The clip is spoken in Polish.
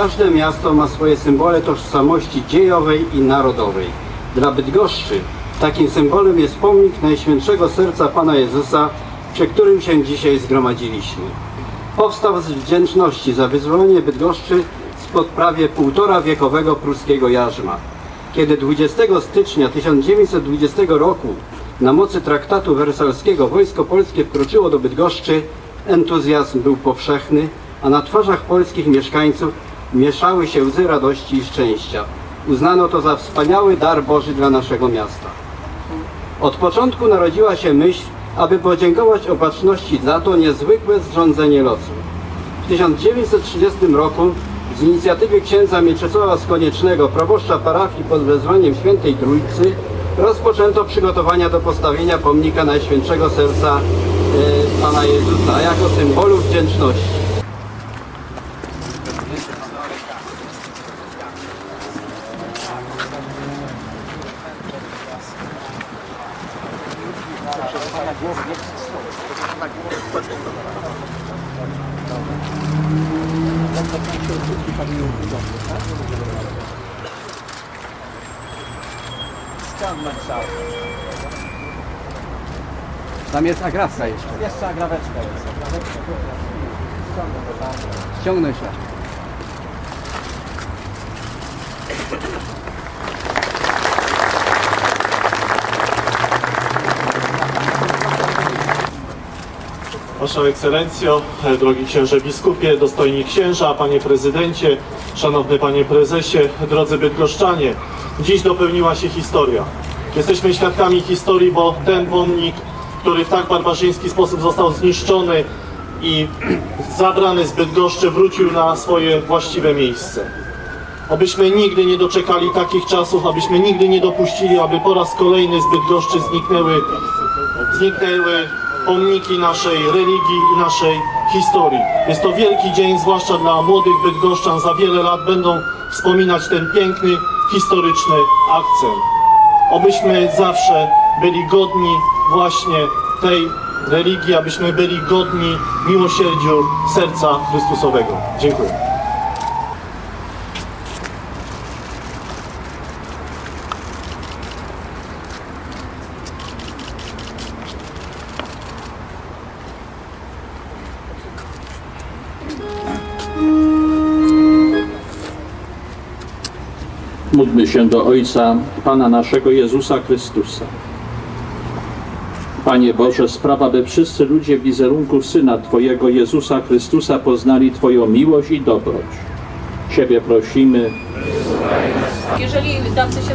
Każde miasto ma swoje symbole tożsamości dziejowej i narodowej. Dla Bydgoszczy takim symbolem jest pomnik Najświętszego Serca Pana Jezusa, przy którym się dzisiaj zgromadziliśmy. Powstał z wdzięczności za wyzwolenie Bydgoszczy spod prawie półtora wiekowego pruskiego jarzma. Kiedy 20 stycznia 1920 roku na mocy traktatu wersalskiego wojsko polskie wkroczyło do Bydgoszczy, entuzjazm był powszechny, a na twarzach polskich mieszkańców mieszały się łzy radości i szczęścia. Uznano to za wspaniały dar Boży dla naszego miasta. Od początku narodziła się myśl, aby podziękować opatrzności za to niezwykłe zrządzenie losu. W 1930 roku z inicjatywy księdza Mieczysława z Koniecznego, proboszcza parafii pod wezwaniem Świętej Trójcy, rozpoczęto przygotowania do postawienia pomnika Najświętszego Serca e, Pana Jezusa jako symbolu wdzięczności. Tam jest agrawka jeszcze. Jeszcze agraweczka jest. Agraweczka, dobra. Ściągnę to tam. Ściągnę się. Wasza Ekscelencjo, e, drogi księże biskupie, dostojni księża, panie prezydencie, szanowny panie prezesie, drodzy bydgoszczanie. Dziś dopełniła się historia. Jesteśmy świadkami historii, bo ten pomnik, który w tak barbarzyński sposób został zniszczony i zabrany z Bydgoszczy, wrócił na swoje właściwe miejsce. Abyśmy nigdy nie doczekali takich czasów, abyśmy nigdy nie dopuścili, aby po raz kolejny z Bydgoszczy zniknęły, zniknęły pomniki naszej religii i naszej historii. Jest to wielki dzień, zwłaszcza dla młodych Bydgoszczan. Za wiele lat będą wspominać ten piękny, historyczny akcent. Obyśmy zawsze byli godni właśnie tej religii, abyśmy byli godni miłosierdziu serca Chrystusowego. Dziękuję. Módlmy się do Ojca, Pana naszego Jezusa Chrystusa. Panie Boże, sprawa, by wszyscy ludzie w wizerunku Syna Twojego Jezusa Chrystusa poznali Twoją miłość i dobroć. Ciebie prosimy, Jeżeli dawcy się